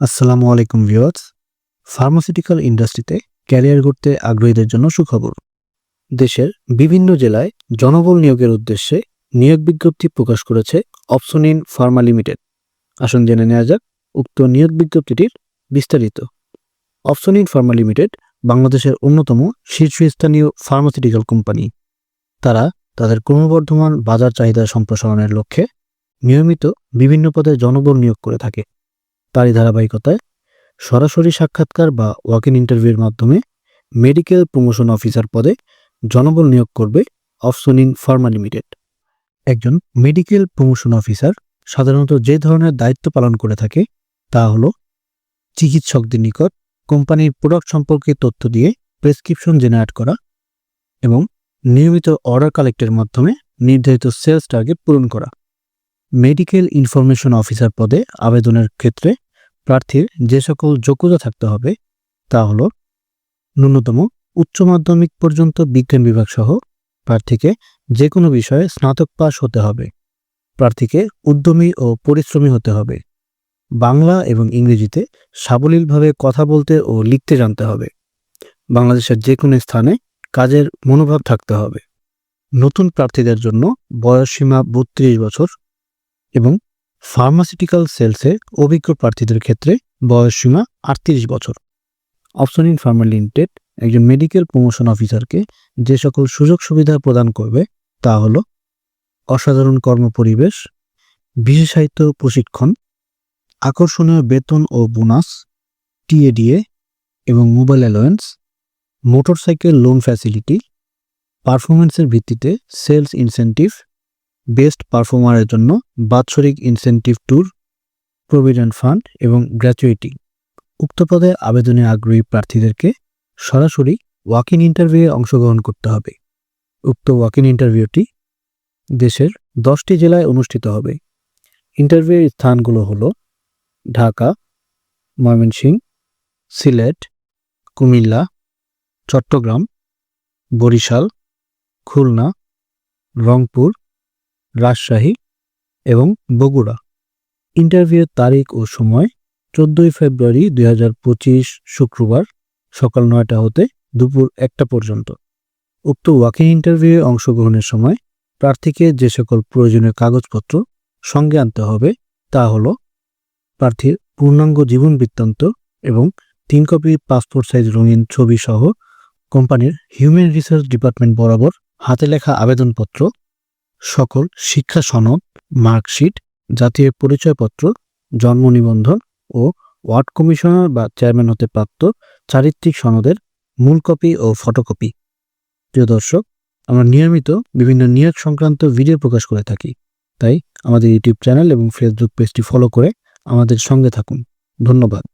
আসসালামু আলাইকুম viewers. Pharmaceutical ইন্ডাস্ট্রিতে ক্যারিয়ার করতে আগ্রহীদের জন্য সুখবর। দেশের বিভিন্ন জেলায় জনবল নিয়োগের উদ্দেশ্যে নিয়োগ বিজ্ঞপ্তি প্রকাশ করেছে অপসনিন ফার্মা লিমিটেড। আসুন জেনে নেওয়া যাক উক্ত নিয়োগ বিজ্ঞপ্তিটির বিস্তারিত। অপসনিন ফার্মা লিমিটেড বাংলাদেশের অন্যতম শীর্ষস্থানীয় ফার্মাসিউটিক্যাল কোম্পানি। তারা তাদের ক্রমবর্ধমান বাজার চাহিদা সম্প্রসারণের লক্ষ্যে নিয়মিত বিভিন্ন পদে জনবল নিয়োগ করে থাকে। তারই ধারাবাহিকতায় সরাসরি সাক্ষাৎকার বা ওয়াক ইন ইন্টারভিউর মাধ্যমে মেডিকেল প্রমোশন অফিসার পদে জনবল নিয়োগ করবে অফসোনিন ফার্মা লিমিটেড। একজন মেডিকেল প্রমোশন অফিসার সাধারণত যে ধরনের দায়িত্ব পালন করে থাকে তা হল চিকিৎসকদের নিকট কোম্পানির প্রোডাক্ট সম্পর্কে তথ্য দিয়ে প্রেসক্রিপশন জেনারেট করা এবং নিয়মিত অর্ডার কালেক্টের মাধ্যমে নির্ধারিত সেলস টার্গেট পূরণ করা। মেডিকেল ইনফরমেশন অফিসার পদে আবেদনের ক্ষেত্রে প্রার্থীর যে সকল যোগ্যতা থাকতে হবে, তা হল ন্যূনতম উচ্চ মাধ্যমিক পর্যন্ত বিজ্ঞান বিভাগ সহ প্রার্থীকে যে কোনো বিষয়ে স্নাতক পাশ হতে হবে, প্রার্থীকে উদ্যমী ও পরিশ্রমী হতে হবে, বাংলা এবং ইংরেজিতে সাবলীলভাবে কথা বলতে ও লিখতে জানতে হবে, বাংলাদেশের যে কোনো স্থানে কাজের মনোভাব থাকতে হবে। নতুন প্রার্থীদের জন্য বয়সসীমা বত্রিশ বছর এবং ফার্মাসিউটিক্যাল সেলসে অভিজ্ঞ প্রার্থীদের ক্ষেত্রে বয়সসীমা আটত্রিশ বছর। অপশন ইন ফার্মা লিমিটেড একজন মেডিকেল প্রমোশন অফিসারকে যে সকল সুযোগ সুবিধা প্রদান করবে তা হল অসাধারণ কর্মপরিবেশ, বিশেষায়িত প্রশিক্ষণ, আকর্ষণীয় বেতন ও বোনাস টিএডিএ এবং mobile allowance, motorcycle loan facility পারফরমেন্সের ভিত্তিতে সেলস ইনসেন্টিভ বেস্ট পারফর্মারের জন্য বাৎসরিক ইনসেন্টিভ ট্যুর, প্রভিডেন্ট ফান্ড এবং গ্র্যাচুইটি। উক্ত পদে আবেদনে আগ্রহী প্রার্থীদেরকে সরাসরি ওয়াক ইন ইন্টারভিউয়ে অংশগ্রহণ করতে হবে। উক্ত ওয়াক ইন ইন্টারভিউটি দেশের দশটি জেলায় অনুষ্ঠিত হবে। ইন্টারভিউয়ের স্থানগুলো হলো ঢাকা, ময়মনসিংহ, সিলেট, কুমিল্লা, চট্টগ্রাম, বরিশাল, খুলনা, রংপুর রাজশাহী এবং বগুড়া। ইন্টারভিউয়ের তারিখ ও সময় চোদ্দই ফেব্রুয়ারি দু হাজার পঁচিশ শুক্রবার সকাল নয়টা হতে দুপুর একটা পর্যন্ত। উক্ত ওয়াকিং ইন্টারভিউয়ে অংশগ্রহণের সময় প্রার্থীকে যে সকল প্রয়োজনীয় কাগজপত্র সঙ্গে আনতে হবে তা হল প্রার্থীর পূর্ণাঙ্গ জীবন বৃত্তান্ত এবং তিন কপি পাসপোর্ট সাইজ রঙিন ছবি সহ কোম্পানির হিউম্যান রিসার্চ ডিপার্টমেন্ট বরাবর হাতে লেখা আবেদনপত্র সকল শিক্ষা সনদ, মার্কশিট, জাতীয় পরিচয়পত্র, জন্ম নিবন্ধন ও ওয়ার্ড কমিশনার বা চেয়ারম্যান হতে প্রাপ্ত চারিত্রিক সনদের মূল কপি ও ফটোকপি। প্রিয় দর্শক, আমরা নিয়মিত বিভিন্ন নিয়োগ সংক্রান্ত ভিডিও প্রকাশ করে থাকি। তাই আমাদের ইউটিউব চ্যানেল এবং ফেসবুক পেজটি ফলো করে আমাদের সঙ্গে থাকুন। ধন্যবাদ।